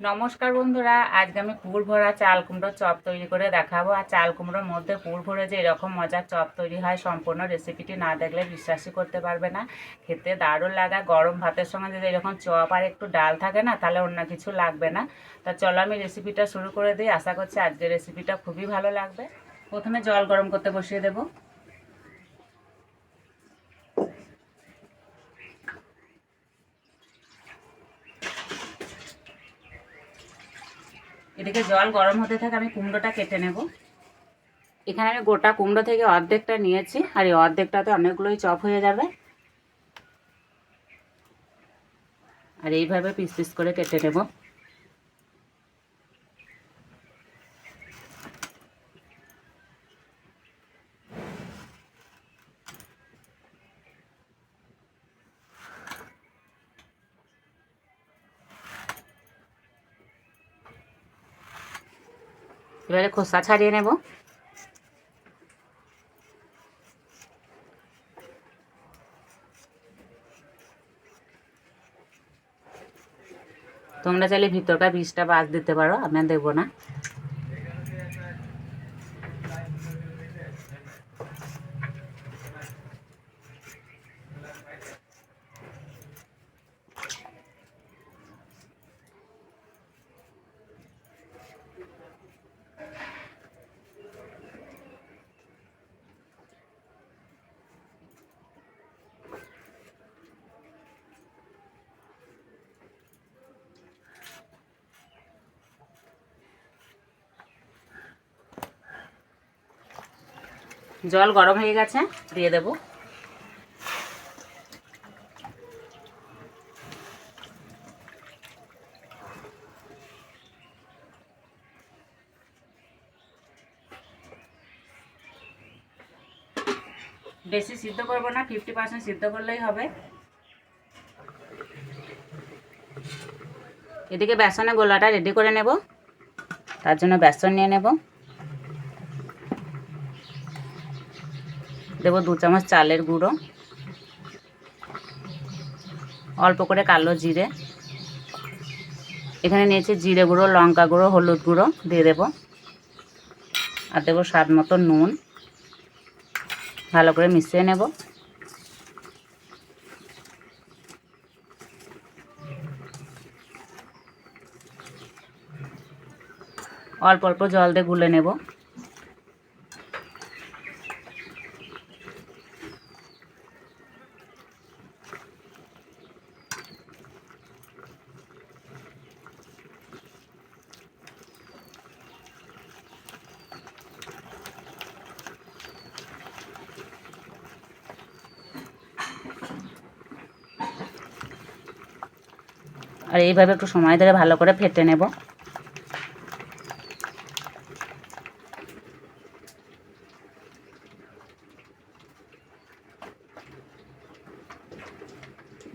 নমস্কার বন্ধুরা, আজকে আমি পুর ভরা চাল কুমড়োর চপ তৈরি করে দেখাবো। আর চাল কুমড়োর মধ্যে পুর ভরে যে এরকম মজার চপ তৈরি হয়, সম্পূর্ণ রেসিপিটি না দেখলে বিশ্বাসই করতে পারবে না। খেতে দারুণ লাগা, গরম ভাতের সঙ্গে যদি এরকম চপ আর একটু ডাল থাকে না, তাহলে অন্য কিছু লাগবে না। তা চলো আমি রেসিপিটা শুরু করে দিই। আশা করছি আজকের রেসিপিটা খুবই ভালো লাগবে। প্রথমে জল গরম করতে বসিয়ে দেবো। এদিকে জল গরম হতে থাকে, আমি কুমড়োটা কেটে নেব। এখানে আমি গোটা কুমড়ো থেকে অর্ধেকটা নিয়েছি, আর এই অর্ধেকটাতে অনেকগুলোই চপ হয়ে যাবে। আর এইভাবে পিস পিস করে কেটে নেব। এবারে খোসা ছাড়িয়ে নেব। তোমরা চাইলে ভিতরটা বীজটা বাদ দিতে পারো আমি দেবো না। জল গরম হয়ে গেছে, দিয়ে দেব। বেশি সিদ্ধ করব না ফিফটি পার্সেন্ট সিদ্ধ করলেই হবে। এদিকে বেসনে গোলাটা রেডি করে নেব। তার জন্য বেসন নিয়ে নেব। দেবো দু চামচ চালের গুঁড়ো, অল্প করে কালো জিরে। এখানে নিয়েছি জিরে গুঁড়ো, লঙ্কা গুঁড়ো, হলুদ গুঁড়ো দিয়ে দেবো। আর দেবো স্বাদ মতো নুন। ভালো করে মিশিয়ে নেব। অল্প অল্প জল দিয়ে গুলে নেব। আর এইভাবে একটু সময় ধরে ভালো করে ফেটে নেব।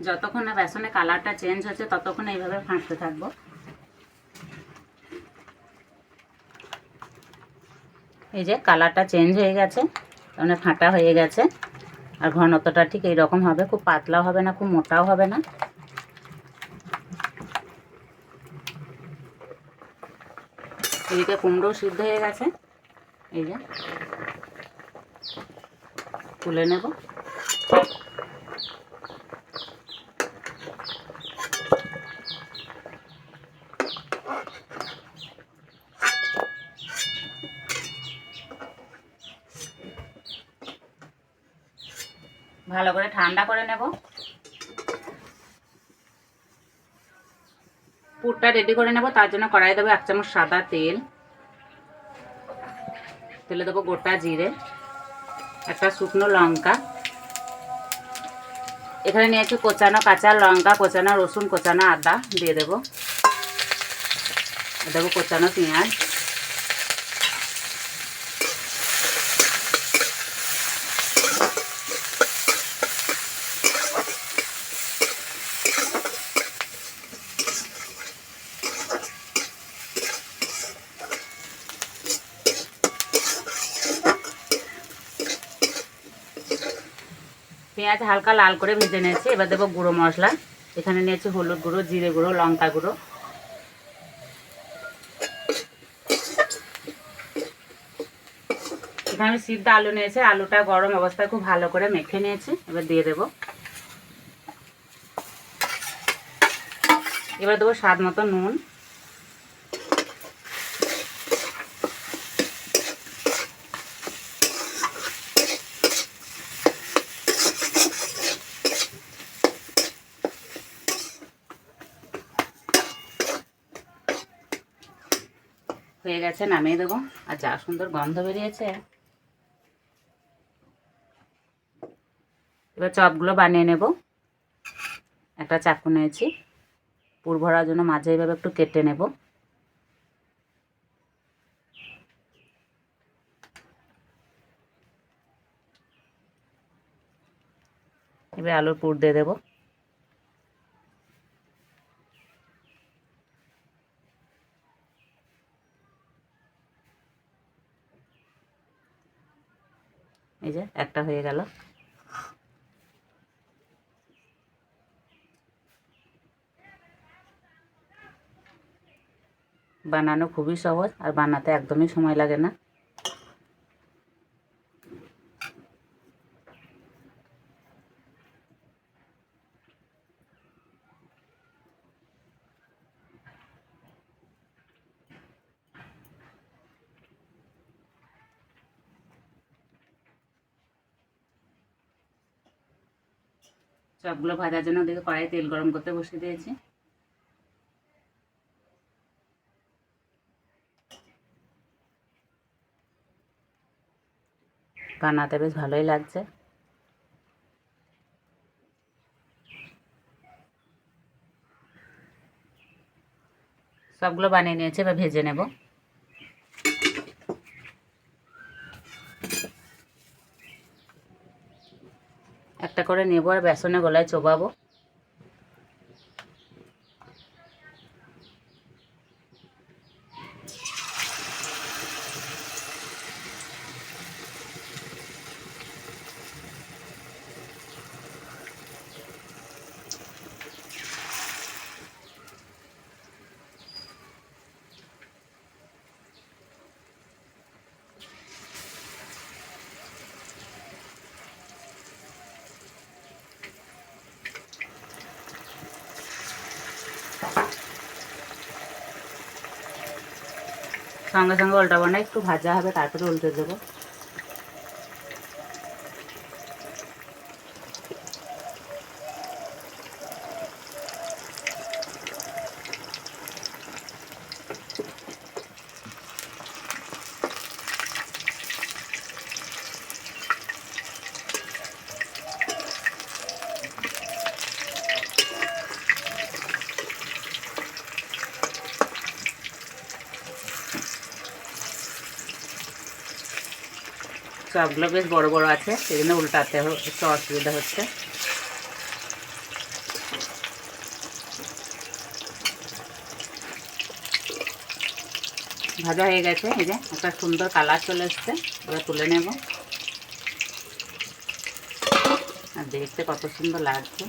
যতক্ষণ না বেসনের কালারটা চেঞ্জ হচ্ছে, ততক্ষণ এইভাবে ফাঁকতে থাকব। এই যে কালারটা চেঞ্জ হয়ে গেছে মানে ফাঁটা হয়ে গেছে, আর ঘনত্বটা ঠিক এইরকম হবে, খুব পাতলাও হবে না, খুব মোটাও হবে না। এদিকে কুমড়ো সিদ্ধ হয়ে গেছে। এই যে। তুলে নেব। ভালো করে ঠান্ডা করে নেব। পুরটা রেডি করে নেব, তার জন্য কড়াই দেবো এক চামচ সাদা তেল। তেলে দেবো গোটা জিরে, একটা শুকনো লঙ্কা। এখানে নিয়েছি কোচানো কাঁচা লঙ্কা, কোচানো রসুন, কোচানো আদা দিয়ে দেবো। দেবো কোচানো পেঁয়াজ। পেঁয়াজ হালকা লাল করে ভেজে নিয়েছি, এবার দেবো গুঁড়ো মশলা। এখানে নিয়েছি হলুদ গুঁড়ো, জিরে গুঁড়ো, লঙ্কা গুঁড়ো। এখানে আমি সিদ্ধ আলু নিয়েছি, আলুটা গরম অবস্থায় খুব ভালো করে মেখে নিয়েছি, এবার দিয়ে দেব। এবার দেবো স্বাদ মতো নুন। গেছে, নামিয়ে দেবো। আর যা সুন্দর গন্ধ বেরিয়েছে। এবার চপগুলো বানিয়ে নেব। একটা চাকু নিয়েছি। পুর ভরার জন্য মাঝে এইভাবে একটু কেটে নেব। এবার আলুর পুর দিয়ে দেবো। এই যে একটা হয়ে গেল। বানানো খুবই সহজ আর বানাতে একদমই সময় লাগে না। চপগুলো ভাজার জন্য দেখে কড়াই তেল গরম করতে বসিয়ে দিয়েছি। বানাতে বেশ ভালোই লাগছে। সবগুলো বানিয়ে নিয়েছে, এবার ভেজে নেব। একটা করে নেব আর বেসনে গলায় চোবাবো। সঙ্গে সঙ্গে উল্টাবো না একটু ভাজা হবে তারপরে উল্টে দেবো। চপগুলো বেশ বড় বড় আছে সেই জন্য উল্টাতে একটু অসুবিধা হচ্ছে। ভাজা হয়ে গেছে, এই যে একটা সুন্দর কালার চলে এসছে ওরা তুলে নেব। আর দেখতে কত সুন্দর লাগছে।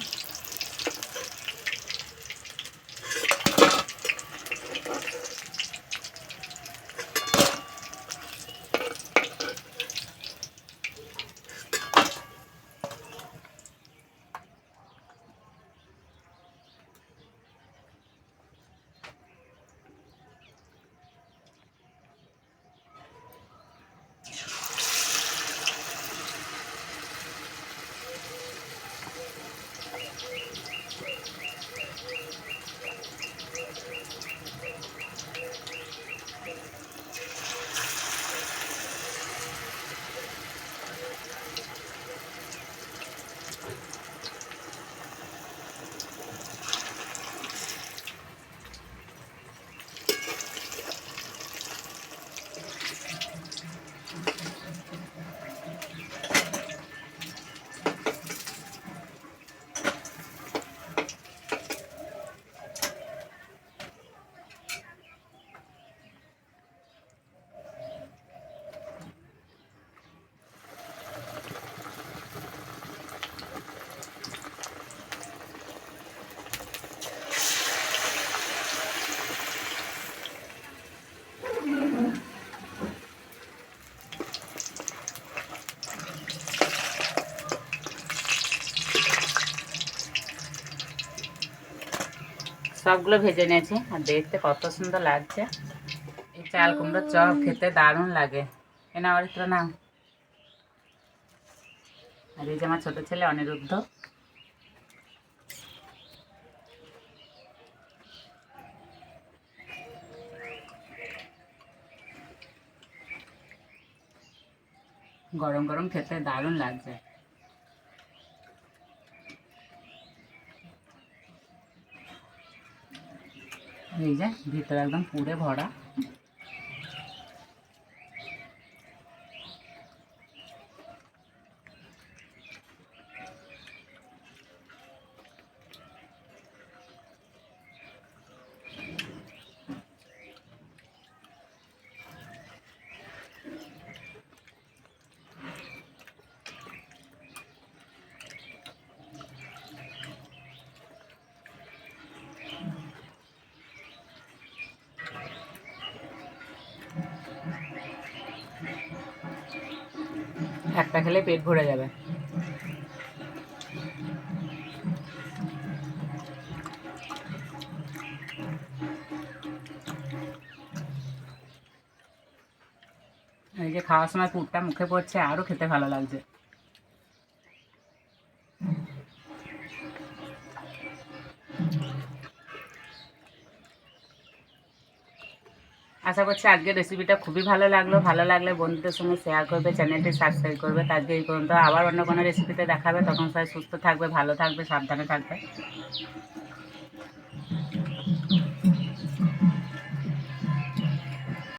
সবগুলো ভেজে নিয়েছি আর দেখতে কত সুন্দর লাগছে। এই চাল কুমড়োর চপ খেতে দারুণ লাগে। এ না অরিত্র না আর এই যে আমার ছোট ছেলে অনিরুদ্ধ। গরম গরম খেতে দারুণ লাগছে। এই যে ভিতরে একদম পুড়ে ভরা। একটা খেলে পেট ভরে যাবে। এই যে খাওয়ার সময় পুরটা মুখে পড়ছে, আরও খেতে ভালো লাগছে। আশা করছি আজকের রেসিপিটা খুবই ভালো লাগল। ভালো লাগলে বন্ধুদের সঙ্গে শেয়ার করবে চ্যানেলটি সাবস্ক্রাইব করবে। আজকে এই পর্যন্ত আবার অন্য কোনো রেসিপিতে দেখাবে। তখন সবাই সুস্থ থাকবে, ভালো থাকবে, সাবধানে থাকবে।